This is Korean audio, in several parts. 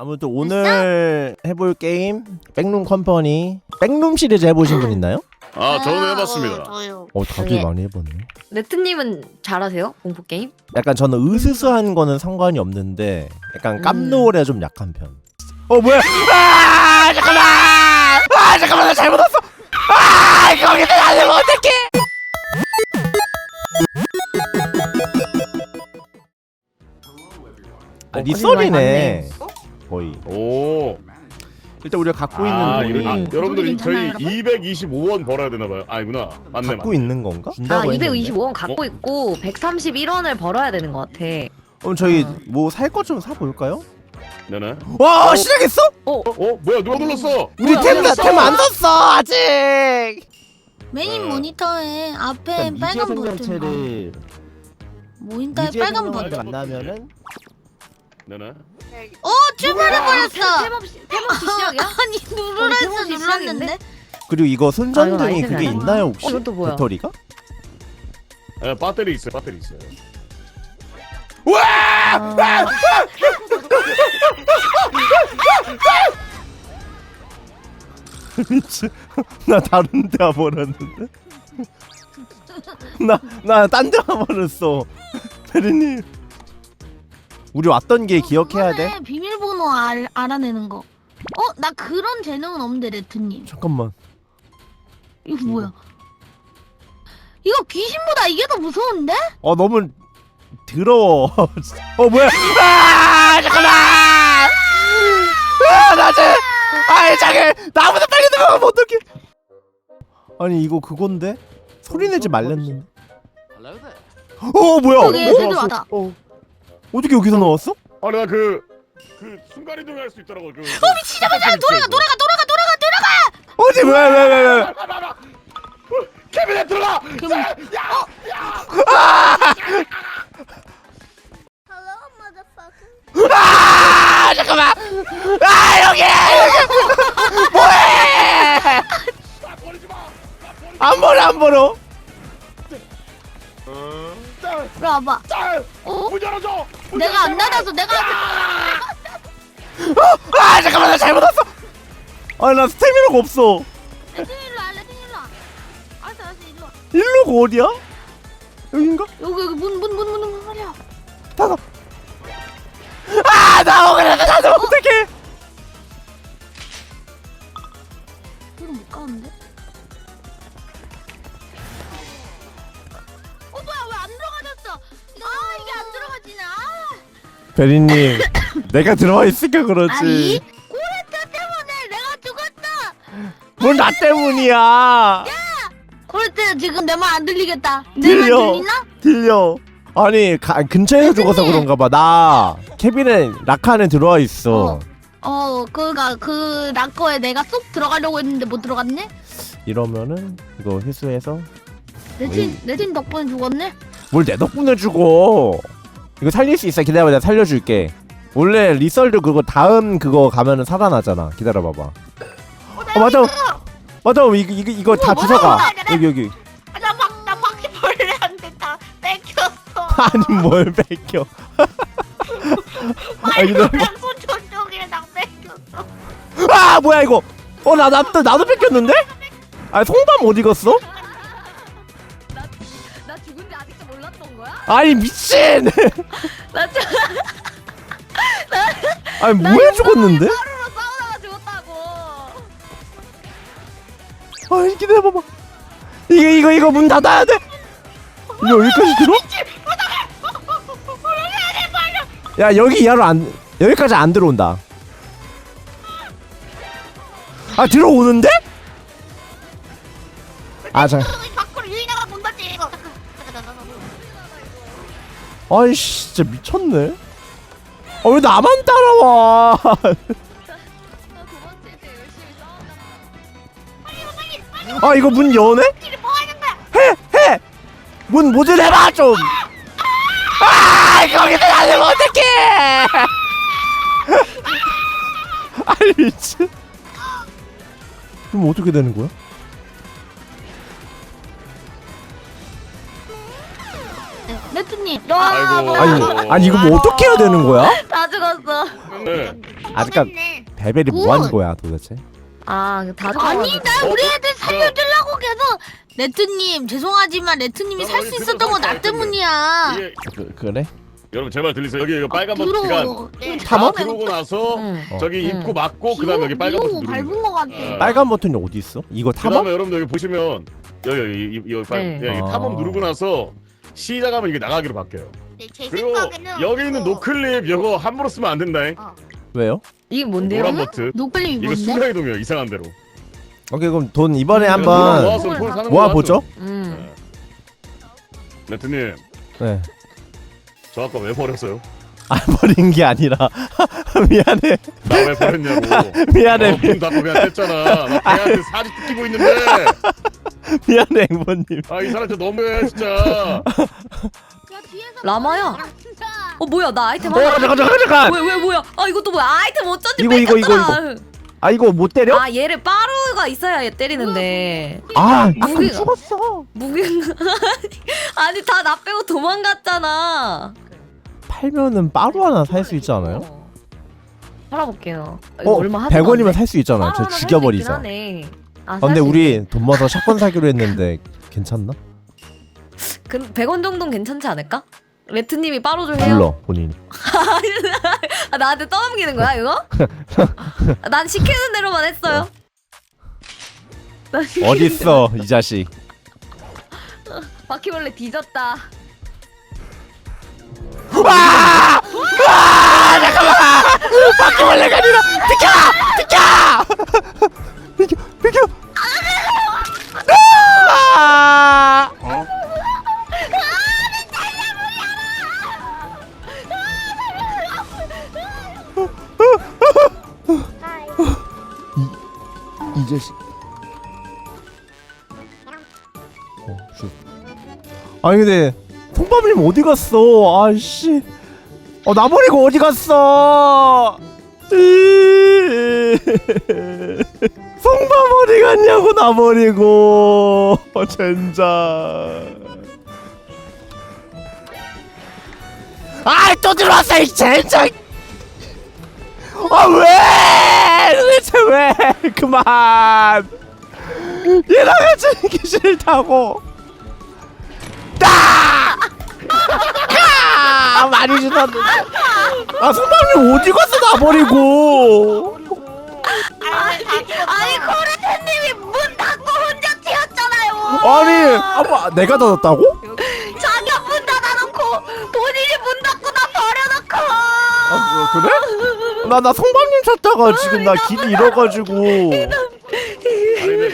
아무튼 오늘 해볼 게임 백룸 컴퍼니 백룸 시리즈 해보신 분 있나요? 아 저는 어, 해봤습니다. 저요. 어 다들 저게- 많이 해봤네 레트님은 잘하세요? 공포 게임? 약간 저는 으스스한 거는 상관이 없는데 약간 음. 깜놀에 좀 약한 편. 어 뭐야? 아 잠깐만! 아 잠깐만 나 잘못 왔어. 아 거기서 나를 어떡해? 아 어, 리썰이네 어? 거의. 오. 일단 우리가 갖고 아, 있는 이거, 아, 돈이 여러분들 이- 저희 괜찮아요, 225원 벌어야 되나 봐요. 아니구나. 맞네. 갖고 맞네. 있는 건가? 아 준다고 했는데. 225원 갖고 있고 131원을 벌어야 되는 것 같아 그럼 저희 어. 뭐살 것 좀 사 볼까요? 네네. 와 시작했어? 어? 어 뭐야 누가 눌렀어? 우리 뭐야, 템 뭐야, 템안 샀어 아직. 메인 네. 모니터에 앞에 빨간 버튼 생명체를 모니터에 빨간 버튼 만나면은 네네. 어 출발해버렸어 템 없이 템 없이 시작이야? 아니 누르라 어, 해서 이거 눌렀는데 그리고 이거 아, 순전등이 이거 아이템이 그게 아니구나. 있나요 혹시? 어, 이것도 뭐야? 배터리가? 네, 배터리 있어요. 배터리 있어요. 아, 미친 나 다른 데 와버렸는데 나 나 딴 데 와버렸어 베리님 우리 왔던 길 기억해야 돼? 비밀번호 알, 알아내는 거. 어? 나 그런 재능은 없는데 레트님. 잠깐만. 이거 뭐야? 이거 귀신보다 이게 더 무서운데? 어 너무 더러워. 어 뭐야? 아 잠깐만! 아 나 지금 아이 자기 나보다 빨리 들어가면 어떡해. 아니 이거 그건데? 소리 내지 말랬는데. 어 뭐야? 여기 어? 애들 왔다. 어 어 떻게 여기서 나왔어? 아 내가 그. 그 순간 이동할 수 있더라고. 그, 어 미치자마자 돌아가 돌아가 돌아가 돌아가 돌아가 어디 왜 왜 왜 왜? 캐비넷 들어가. 그럼 아 잠깐만 아 여기 뭐해 나 버리지 마. 나 버리지 안 보러 안 보러 마. 짤. 와봐 짤. 어? 문 열어줘. 문 내가 안. 닫아서 내가 아 잠깐만 나 잘못 왔어 아나 스태미나가 없어 레트님 일로 와 레트님 일로 와 알았어 알았어 일로 와 일로가 어디야? 여긴가? 여기 여기 문 문 문 문문 말이야 닫아 아 나오그래 나도 어떡해 그럼 못 가는데? 베리님 내가 들어와 있으니까 아니 그렇지 코레트 때문에 내가 죽었어. 뭘나 때문이야 코레트 지금 내 말 안 들리겠다. 내 말 들려. 들리나? 들려 아니 가, 근처에서 죽어서 그런가 봐나 케빈은 라카 안에 들어와 있어 어 그가 그 락커에 내가 쏙 들어가려고 했는데 못 들어갔네. 이러면은 이거 회수해서 레틴 레틴 덕분에 죽었네. 뭘 내 덕분에 죽어 이거 살릴 수 있어. 기다려봐 내가 살려줄게. 원래 리설도 그거 다음 그거 가면은 살아나잖아. 기다려봐봐. 어 맞아. 맞아. 이거 이거 이거 다 뭐야, 주워가. 뭐야, 그래? 여기 여기. 나막나 바퀴벌레한테 다 뺏겼어. 아니 뭘 뺏겨. 아 기다려봐 손 저쪽에 다 뺏겼어. 아 뭐야 이거. 어나 나도 나도 뺏겼는데? 아 송담 어디 갔어 아니 미친! 나 진짜 아니 뭐해 죽었는데? 하루로 싸우다가 죽었다고. 아 기다려봐봐. 이거 이거 이거 문 닫아야 돼. 이거 여기까지 들어? 야 여기 이하로 안 여기까지 안 들어온다. 아 들어오는데? 아자 아이씨 진짜 미쳤네 아 왜 나만 따라와 아 이거 문 여네 뭐 하는 거야? 해! 해! 문 모질 해봐 좀! 아! 거기서 나를 어떡해! 아니 미친 그럼 어떻게 되는 거야? 레트님. 아이고. 아니, 아니 이거 뭐 어떻게 해야 되는 거야? 다 죽었어 네. 아직까지 네. 베벨이 뭐 하는 거야 도대체? 아다 아니 나 어, 우리 어, 애들 살려주려고 계속 레트님 죄송하지만 레트님이 어, 살수 여기 있었던 건 나 때문이야 이게 그, 그래? 여러분 제발 들리세요. 여기 여기 빨간 버튼 시간 들어오고 네, 탐험? 들어오고 나서 응. 어. 저기 응. 입구 막고 그다음에 여기 빨간 버튼 누르는 밟은. 거 같아 어. 빨간 버튼이 어디 있어? 이거 탐험? 그다음에 여러분들 여기 보시면 여기 여기 이- 이- 여기 빨 네. 예, 이 아. 탐험 누르고 나서 시작하면 이게 나가기로 바뀌어요. 네, 제 그리고 생각에는 여기 있는 그거- 노클립 이거 함부로 쓰면 안 된다잉. 왜요? 이게 뭔데요? 노란 버튼. 노클립이 이거 뭔데? 순간 이동이에요 이상한 대로. 오케이 그럼 돈 이번에 그냥 한번 모아서 돈 사는 모아 보죠. 음. 좀. 레트님 네. 저 아까 왜 버렸어요? 아 버린 게 아니라 미안해 나 왜 버렸냐고. 미안해 어, 문 닫고 그냥 뗐잖아. 나 걔한테 사진 뜯기고 있는데. 미안해 앵보님. 아 이 사람 진짜 너무해 진짜. 라마야. 어 뭐야 나 아이템 어 잠깐 잠깐 잠깐. 왜 왜 뭐야? 아 이것도 뭐야? 아이템 어쩐지 이거, 이거, 이거, 뺏겼잖아. 아 이거 못 때려? 아 얘를 빠루가 있어야 얘 때리는데 아 무기가 죽었어 무기 아니 다 나 빼고 도망갔잖아. 팔면은 빠루 하나 살 수 있지 않아요? 어. 팔아볼게요. 이거 어 얼마 하지 100원이면 살수 있잖아. 저 죽여버리자. 아, 아, 근데 우리 돈 모아서 샷건 사기로 했는데 괜찮나? 그 100원 정도는 괜찮지 않을까? 레트님이 빠루 좀 해요. 몰라 본인이. 아, 나한테 떠넘기는 거야 이거? 아, 난 시키는 대로만 했어요. 난 시키는 어딨어 이 자식. 바퀴벌레 뒤졌다. 아니 근데 통밥님 어디 갔어? 아씨. 어, 나 버리고 어디 갔어? 송밥 어디 갔냐고 나 버리고 어, 젠장. 아또 들어왔어 이 젠장. 아 왜? 도대체 왜? 그만. 얘랑 같이 있기 싫다고. 아! 많이 주셨는데. 아, 손방님 어디 갔어, 나 버리고. 아니 코레트님이 문 닫고 혼자 튀었잖아요 아니, 아, 뭐, 내가 닫았다고? 자기가 문 닫아놓고 본인이 문 닫고 나 버려놓고 아, 뭐, 그래? 나, 나 성방님 찾다가 지금 나 길이 잃어가지고.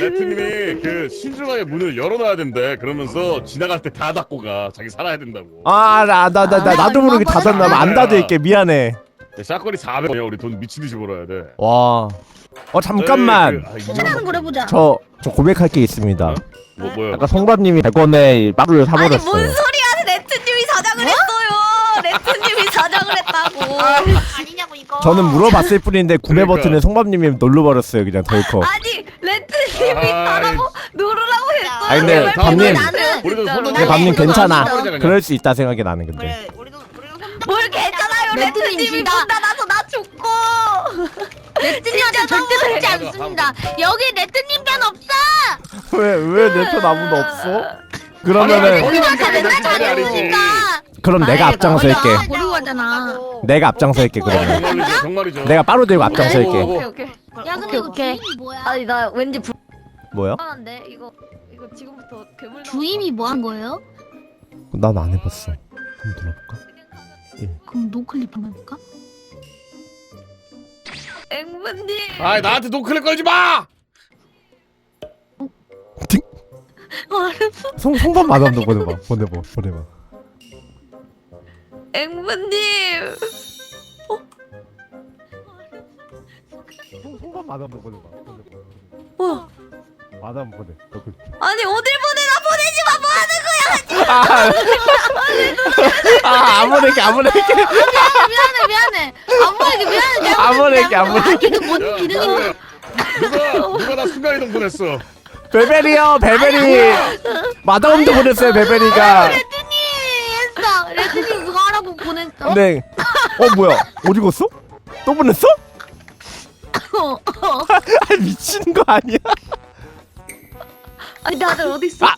레트님이 그 신중하게 문을 열어놔야 된대. 그러면서 지나갈 때 다 닫고 가. 자기 살아야 된다고. 아, 나, 나, 나, 나 나도 모르게 닫았나 봐. 안 닫을게. 미안해. 네, 샷건이 400원이야. 우리 돈 미친 듯이 벌어야 돼. 와. 어, 잠깐만. 저희 그, 아, 이거 걸 해보자 저, 저 고백할 게 있습니다. 뭐 뭐야? 아까 성밥님이 100원에 빠루를 아니 뭔 사버렸어요. 소리야? 레트님이 사장을 했어요. 레트님이 사장을 했다고. 아니냐고 이거 저는 물어봤을 뿐인데 구매 그러니까. 버튼을 성밥님이 눌러버렸어요. 그냥 덜컥. 아니 님이. 나라고 누르라고 했어. 아니, 근데 네, 밤님. 나는 우리도 손 근데 밤님 괜찮아. 그럴 수 있다 생각이 나는 근데. 그래 우리도 우리도 혼자 뭘 괜찮아요? 레트님 레트님이 진짜- 문 닫아서 나 죽고. 레트님한테 절대 그렇지 않습니다 여기 레트님 편 없어 왜왜 내 편 아무도 없어? 그러면은 레트님한테 맨날 자리 아니지. 잘해주니까 그럼 내가 앞장서. 버리고 가잖아 내가 앞장서 할게 그러면. 정말이죠. 정말이죠. 내가 빠루 들고 앞장서 할게. 오, 오케이 오케이. 야 근데 이거 오케이. 주임이 뭐야 아니 나 왠지 뭐야? 불안한데 이거 이거 지금부터 괴물. 주임이 뭐 한 거예요? 난 안 해봤어. 한번 들어볼까? 그럼 노클립 한번 해볼까? 앵무님. 아이 나한테 노클릭 걸지 마. 알았어 송 송밥 마담도 보내봐. 보내봐. 보내봐. 앵무님. 송밥 마담도 보내봐. 어. 마담 보내. 아니 어딜 보내라 보내지 마. 뭐 하는 거야? 아 아무래게 아무래게. 미안해 미안해 안 보이게 미안해 안 보낼게. 이거 뭔 야, 기능인가 누가 누가 나 순간 이동 보냈어. 베베리요 베베리. 마담도 보냈어요 베베리가. 했어 하라고 보냈어 근데 어 뭐야 어디 갔어? 또 보냈어? 미치는 거 아니야? 아니 다들 어디 있어? 아!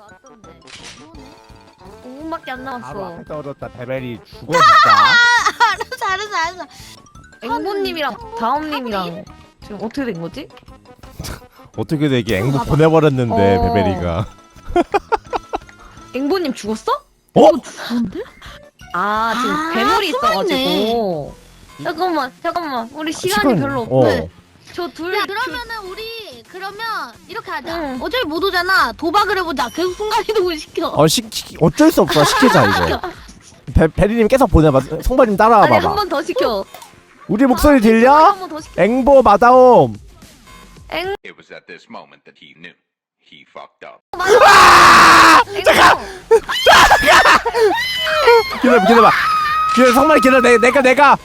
왔던데. 5분밖에 안 남았어. 떨어졌다 베베리 죽어 진짜 알았어 알았어 알았어. 앵보님이랑 다음님이랑 지금 어떻게 된 거지? 어떻게 되게 앵무 보내버렸는데 어. 베베리가 앵보님 죽었어? 어? 뭔데? 아 지금 아, 괴물이 숨어있네. 있어가지고. 잠깐만 잠깐만 우리 시간이 시간- 별로 없고 어. 저 둘 야 그러면은 우리 그러면 이렇게 하자. 응. 어차피 못 오잖아. 도박을 해보자. 계속 순간이동을 시켜. 어 시, 시, 어쩔 수 없어. 시키자 이거 베, 베리님 계속 보내봐. 성바님 따라와 아니 한 봐봐 번 더 시켜. 우리 목소리 들려? 한번 더 시켜. 앵보 마다옴. 앵 It was at this moment that he knew he fucked up. 잠깐! 기다려 기다려봐. 기다려 성만이 기다려. 내, 내가 내가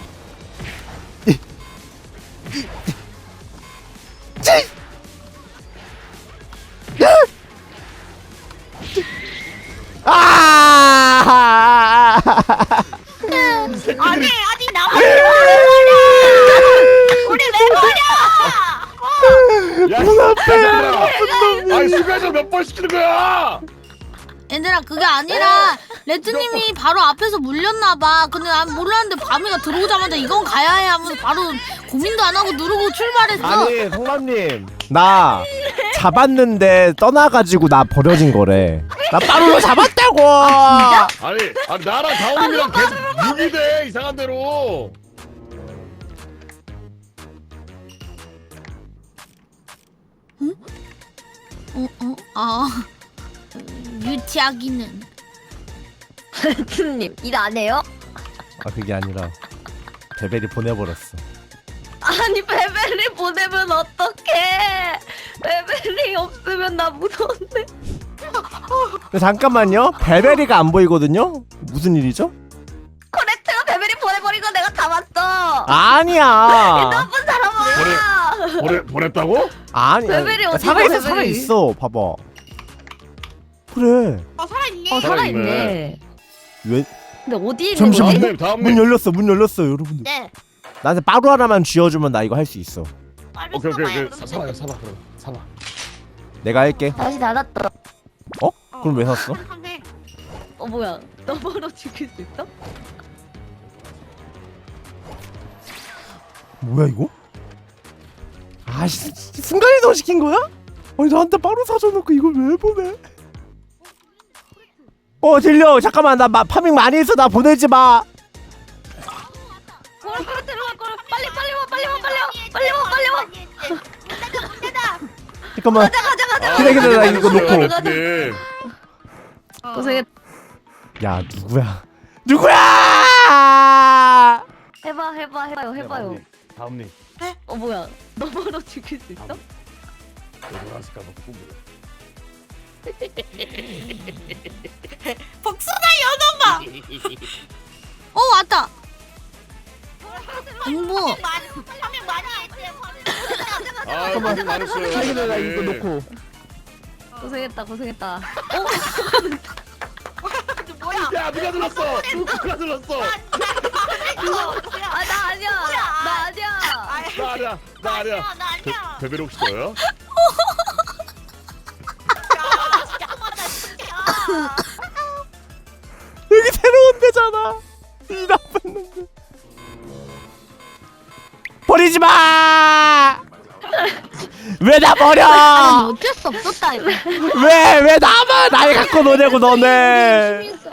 아! 아니 아니 나만 우리 왜 버려? 야, 눈앞에. 아니 수비하자 몇번 시키는 거야? 얘들아 그게 아니라 레트님이 바로 앞에서 물렸나봐. 근데 난 몰랐는데 밤이가 들어오자마자 이건 가야 해 하면서 바로 고민도 안 하고 누르고 출발했어. 아니 성만님. 나 잡았는데 떠나가지고 나 버려진 거래. 나 빠르로 잡았다고! 아니, 아니 나랑 다운님이랑 계속 6이 돼 이상한 대로. 어, 어, 아 유티하기는. 레트님 일 안 해요? 아 그게 아니라 베벨이 보내버렸어. 아니 베벨리 보내면 어떡해? 베벨리 없으면 나 무서운데. 근데 잠깐만요. 베벨이가 안 보이거든요? 무슨 일이죠? 코레트가 베벨리 보내버리고 내가 다 왔어. 아니야. 나쁜 사람아. 보냈다고? 아니 베벨이 어디 살아있어 있어, 베벨이? 살아 있어. 봐봐 그래 어 살아있네. 어 살아있네 왜 근데 어디 있는 잠시만. 거지? 다음님 문 다음님. 열렸어 문 열렸어 여러분들 네. 나한테 빠루 하나만 쥐어주면 나 이거 할 수 있어 오케이 오케이 오케이 사- 사봐 사봐 그럼 사봐. 내가 할게 다시 닫았다 그럼 왜 샀어? 어 뭐야 너 바로 죽일 수 있어? 뭐야 이거? 아씨 순간이동 시킨 거야? 아니 나한테 빠루 사줘놓고 이걸 왜 보내? 어 들려. 잠깐만 나 마, 파밍 많이 했어. 나 보내지 마. 코레트 일로 와 코레 빨리 빨리 와 빨리 와 빨리 와. 빨리 와 빨리 와. 잠깐만. 가자 가자 가자. 기다려, 기다려, 나 이거 놓고. 레트님. 고생했 야 누구야? 누구야! 해봐 해봐 해봐요 해봐요. 다음님. 어 뭐야. 너 바로 죽일 수 있어? 어디 갔을까 봐 궁금해. 복수다 연엄마. 어 왔다. 앵보. 아 고생 많으셨어요. 다음님. 고생했다 고생했다 야 누가 들었어? 누가 들었어? 아 나 아니야 나 아니야 나 아니야 나 아니야. 배- 베베리 혹시 너 여기 새로운 데잖아 이 나쁜 놈들 버리지 마! 왜 나 아니 버려? 어쩔 수 없었다 이거. 왜 왜 나만 날 갖고 노냐고 너네?